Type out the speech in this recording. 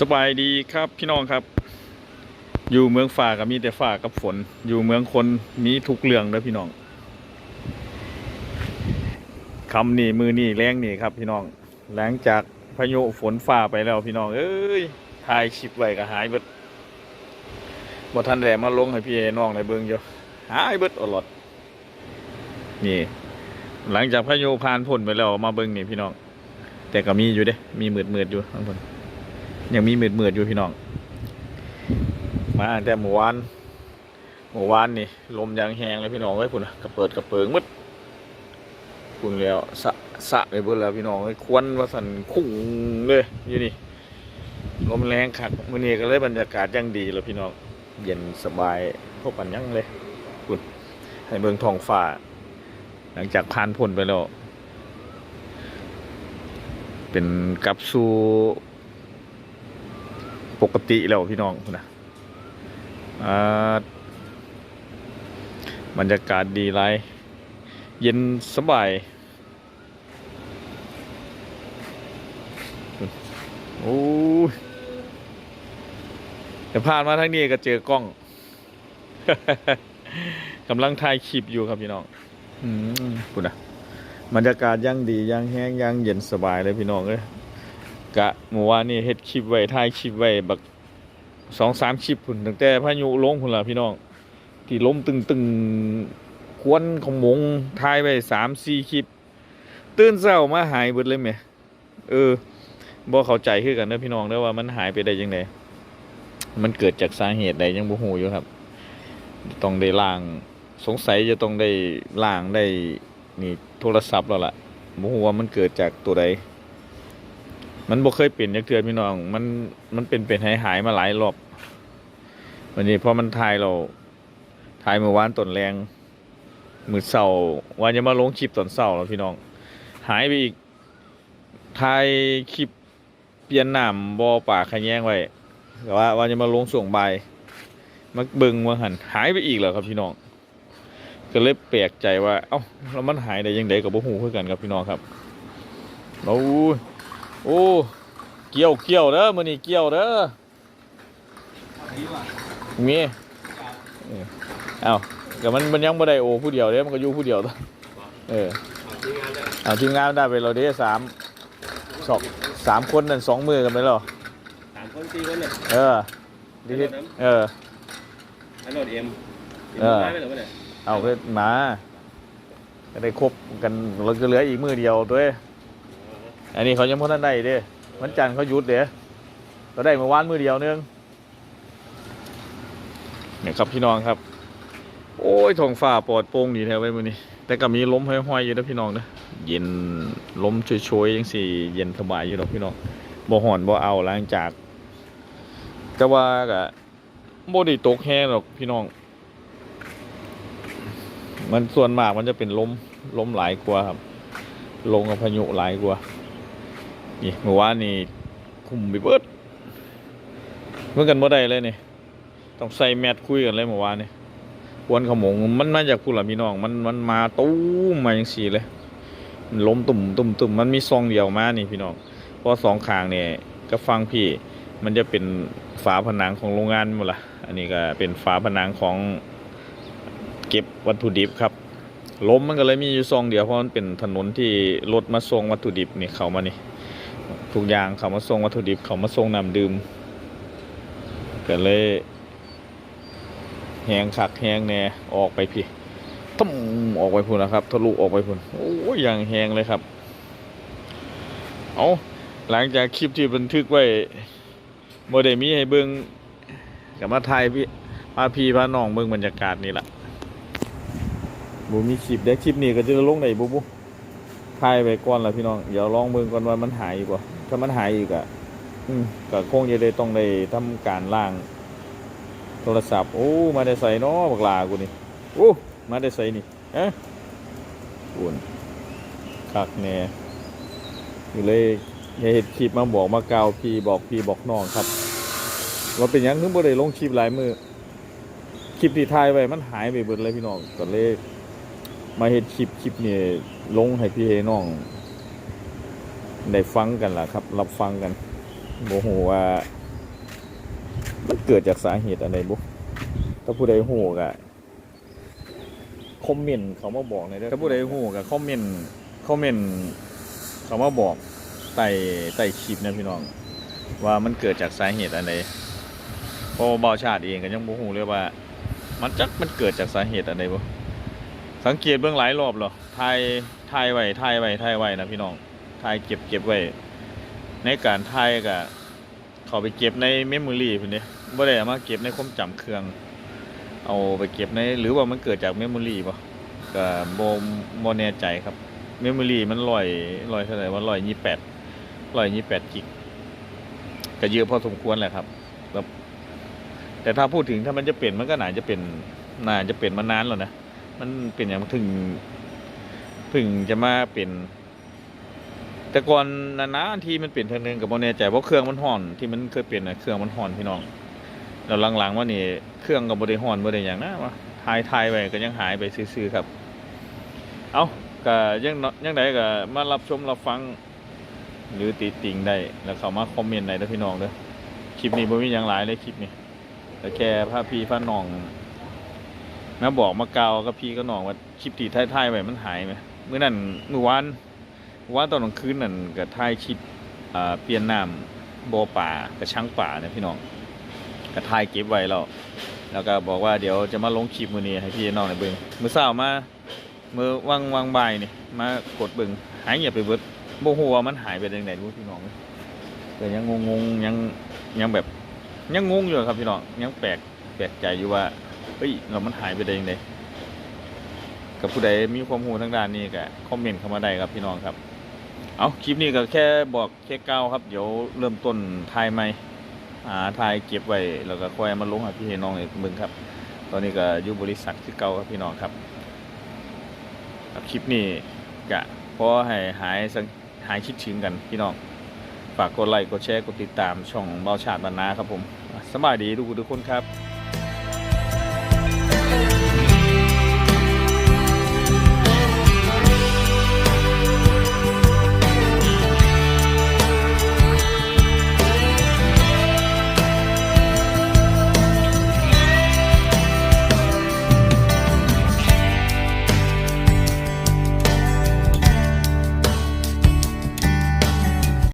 สบายดีครับพี่น้องครับ อยู่เมืองฝ่ากับมีแต่ฝ่ากับฝน อยู่เมืองคนมีทุกเรื่องเลยพี่น้องคำนี่มือนี่แรงนี่ครับ พี่น้องหลังจากพายุฝนฝ่าไปแล้วพี่น้องเอ้ยถ่ายคลิปไว้ก็หายเบิดบ่ทันแดมาลงให้พี่น้องในเบิ่งอยู่หายเบิดอดหลอดนี่ หลังจากพายุผ่านพ้นไปแล้วมาเบิ่งนี่พี่น้อง แต่ก็มีอยู่เด้ มีมืดมืดอยู่ข้างบน ยังมีมืดมืดๆอยู่พี่น้อง มาแต่เมื่อวานเมื่อวานนี่ลมยางแหงเลยพี่น้องไว้ยพุ่นะกระเปิดกระเปิงมืดพุ่นแล้วสะสะไปเบิดแล้วพี่น้องไอ้ยควันว่าสันคุ้งเลยอยู่นี่ลมแรงคักมื้อนี้ก็เลยบรรยากาศยังดีแล้วพี่น้องเย็นสบายพวกปันยังเลยพุ่นให้เบิ่งทองฟ้า หลังจากผ่านพ้นไปแล้ว เป็นกับสู่ ปกติแล้วพี่น้องนะอ่าบรรยากาศดีไรเย็นสบาย โอ้ยแต่ผ่านมาทางนี้ก็เจอกล้องกำลังถ่ายคลิปอยู่ครับพี่น้องอืมคุณนะบรรยากาศยังดียังแห้งยังเย็นสบายเลยพี่น้องเลย กะเมื่อวานนี่เฮ็ดคลิปไว้ถ่ายคลิปไว้บักสองสามคลิปพุ่นตั้งแต่พายุลงพุ่นละพี่น้อง ที่ล้มตึงตึงๆควนของมงถ่ายไว้สามสี่คลิป ตื่นเช้ามาหายเบิดเลยแหมเออบ่เข้าใจคือกันเด้อพี่น้องเด้อว่ามันหายไปได้ยังไงมันเกิดจากสาเหตุใดยังบ่ฮู้อยู่ครับ ต้องได้ล้างสงสัยจะต้องได้ล่างได้นี่โทรศัพท์แล้วล่ะบ่ฮู้ว่ามันเกิดจากตัวใด มันบ่เคยเป็นจักเทื่อพี่น้อง มันมันเป็นเป็นหายหายมาหลายรอบวันนี้พอมันถ่ายเราถ่ายเมื่อวานตอนแรงมือเช้าว่าจะมาลงคลิปตอนเช้าแล้วพี่น้อง หายไปอีกถ่ายคลิปเปลี่ยนหน้ำบ่อป่าขะแยงไว้แต่ว่าว่าจะมาลงส่วงบ่ายมาเบิงว่าหันหายไปอีกแล้วครับพี่น้อง ก็เลยแปลกใจว่า เอ้าแล้วมันหายได้ยังไงกับบ่ฮู้คือกันครับพี่น้องครับโอ้ โอ้ เกี่ยวเกี่ยวเด้อมื้อนี้เกี่ยวเด้อมีเออเอ้าก็มันมันยังบ่ได้โอผู้เดียวเด้มันก็อยู่ผู้เดียวตัวเออเอาทีมงานได้ไปเราเด้สามสองสามคนนั่นสองมือกันไปแล้วสามคนสี่คนเนี่ยเออดีที่เอออันโนดเอ็มเออมาไม่เหรอวะเนี่ยเอาก็มาก็ได้ครบกันเราก็เหลืออีกมือเดียวตัวเอันนี้เขายังพ่ทันได้เด้วันจันทร์เขาหยุดเด้เราได้เมื่อวานมือเดียวนึงเนี่ยครับพี่น้องครับ โอ้ยท้องฟ้าปลอดโปร่งดีแท้ไว้ยมือนี้ แต่ก็มีลมห้อยๆอยู่นะพี่น้องนะเย็นลมโชยๆยังสี่เย็นสบายอยู่หรอกพี่น้องบ่ห่อนบ่เอาหลังจากแต่ว่าก็บ่ได้ตกแห้งหรอกพี่น้อง มันส่วนมากมันจะเป็นลมลมหลายกว่าครับลงกับพายุหลายกว่า นี่เมื่อวานนี่คุมไปเบิดเมื่อกันบ่ได้เลยนี่ต้องใส่แมทคุยกันเลยเมื่อวานนี่ควนขมงมันมาจากผู้หลัพี่น้องมันมันมาตู้มมาอย่างสี่เลยมันล้มตุ่มตุ่มตุ่มมันมีซองเดียวมานี่พี่น้องเพราะสองข้างเนี่ยก็ฟังพี่มันจะเป็นฝาผนังของโรงงานหมดละอันนี้ก็เป็นฝาผนังของเก็บวัตถุดิบครับล้มมันก็เลยมีอยู่ซองเดียวเพราะมันเป็นถนนที่รถมาส่งวัตถุดิบนี่เขามานี่ ทุกอย่างเขามาส่งวัตถุดิบเขามาส่งน้ำดื่มก็เลยแหงขักแหงแน่ออกไปพี่ทุ่มออกไปพุ่นนะครับทะลุออกไปพุ่นโอ้ยอย่างแหงเลยครับ เอาหลังจากคลิปที่บันทึกไว้โมเดมีให้เบิ้งกับมาถ่ายพี่พาพี่พาน้องเบิ่งบรรยากาศนี่แหละบูมีคลิปได้คลิปนี้ก็จะลงไหนบูบูถ่ายไปก่อนละพี่น้อง เดี๋ยวลองเบิ่งก่อนว่ามันหายอีกบ่ ถ้ามันหายอีกอะอืมก็คงจะได้ต้องได้ทำการล่างโทรศัพท์โอ้มาได้ใส่เนาะบักลากูนี่โอ้มาได้ใส่นี่เอ๊ะอุ่นคักแน่อยู่เลยเฮ็ดคลิปมาบอกมากล่าวพี่บอกพี่บอกน้องครับว่าเป็นหยังถึงบ่ได้ลงคลิปหลายมือคลิปที่ถ่ายไว้มันหายไปเบิดเลยพี่น้องก็เลยมาเฮ็ดคลิปคลิปนี้ลงให้พี่ให้น้อง ได้ฟังกันล่ะครับ รับฟังกันบ่ฮู้ว่า มันเกิดจากสาเหตุอะไรบุถ้าผู้ใดหูกะคอมเมนต์เขามาบอกหน่อยเด้อถ้าผู้ใดหูกะคอมเมนต์คอมเมนต์เขามาบอกใต้ใต้คลิปนะพี่น้อง ว่ามันเกิดจากสาเหตุอะไรเพราะว่าเบาชาติเองก็ยังบ่ฮู้เลยว่า มันจักมันเกิดจากสาเหตุอะไรบ่สังเกตเบื้องหลายรอบหรอถ่ายถ่ายไว้ถ่ายไว้ถ่ายไว้นะพี่น้อง ถ่ายเก็บเก็บไว้ ในการถ่ายก็เขาไปเก็บในเมมโมรีพุ่นนี้บ่ได้เอามาเก็บในความจำเครื่อง เอาไปเก็บในหรือว่ามันเกิดจากเมมโมรีบ่ก็บ่บ่แน่ใจครับเมมโมรีมันร้อยร้อยเท่าไหร่ว่าร้อยยี่แปดร้อยยี่แปดกิกก็เยอะพอสมควรแหละครับแบบแต่ถ้าพูดถึงถ้ามันจะเปลี่ยนมันก็หนาจะเป็นหนาจะเปลี่ยนมานานแล้วนะ มันเป็นอย่างถึงเพึ่งจะมาเป็น แต่ก่อนนานๆทีมันเปลี่ยนเทอนึงกับโมเน่ใจเพราะเครื่องมันห่อนที่มันเคยเปลี่ยนนะเครื่องมันห่อนพี่น้องแล้วหลังๆว่านี่เครื่องกับบริห่อนบริอย่างนะวะทายทายไปก็ยังหายไปซื่อๆครับ เอาก็ยังยังไดก็มารับชมรับฟัง หรือติติงได้แล้วเข้ามาคอมเมนต์ได้เด้อพี่น้องเด้อคลิปนี้บ่มีหยังหลายเลยคลิปนี้แต่แค่พาพี่พาน้องมาบอกมาเกากับพี่ก็น้องว่าคลิปที่ท้ายๆไว้มันหายไหมเมื่อนั้นเมื่อวาน ว่าตอนกลางคืนนั่นก็ถ่ายคลิปอ่าเปลี่ยนน้ำบ่อป่ากระชังป่าเนี่ยพี่น้องก็ถ่ายเก็บไว้แล้วแล้วก็บอกว่าเดี๋ยวจะมาลงคลิปมือนี้ให้พี่น้องได้เบิ่งมือเช้ามามือวางวางใบนี่มากดเบิ่งหายเงียบไปเบิดบ่ฮู้ว่ามันหายไปจังได๋รู้พี่น้องก็ยังงงๆยังยังแบบยังงงอยู่ครับพี่น้องยังแปลกแปลกใจอยู่ว่าเฮ้ยเรามันหายไปได้ยังไงกับผู้ใดมีความรู้ทางด้านนี้ก็คอมเมนต์เข้ามาได้ครับพี่น้องครับ เอาคลิปนี้ก็แค่บอกแค่เก้าครับ เดี๋ยวเริ่มต้นถ่ายใหม่อ่าถ่ายเก็บไว้แล้วก็ค่อยมาลงให้พี่ให้น้องในเบิ่งครับ ตอนนี้ก็อยู่บริษัทคือเก่าครับพี่น้องครับคลิปนี้ก็พอให้หายหายคิดถึงกันพี่น้องฝากกดไลค์กดแชร์กดติดตามช่องเบาชาติบรรณาครับผมสบายดีทุกคนทุกคนครับ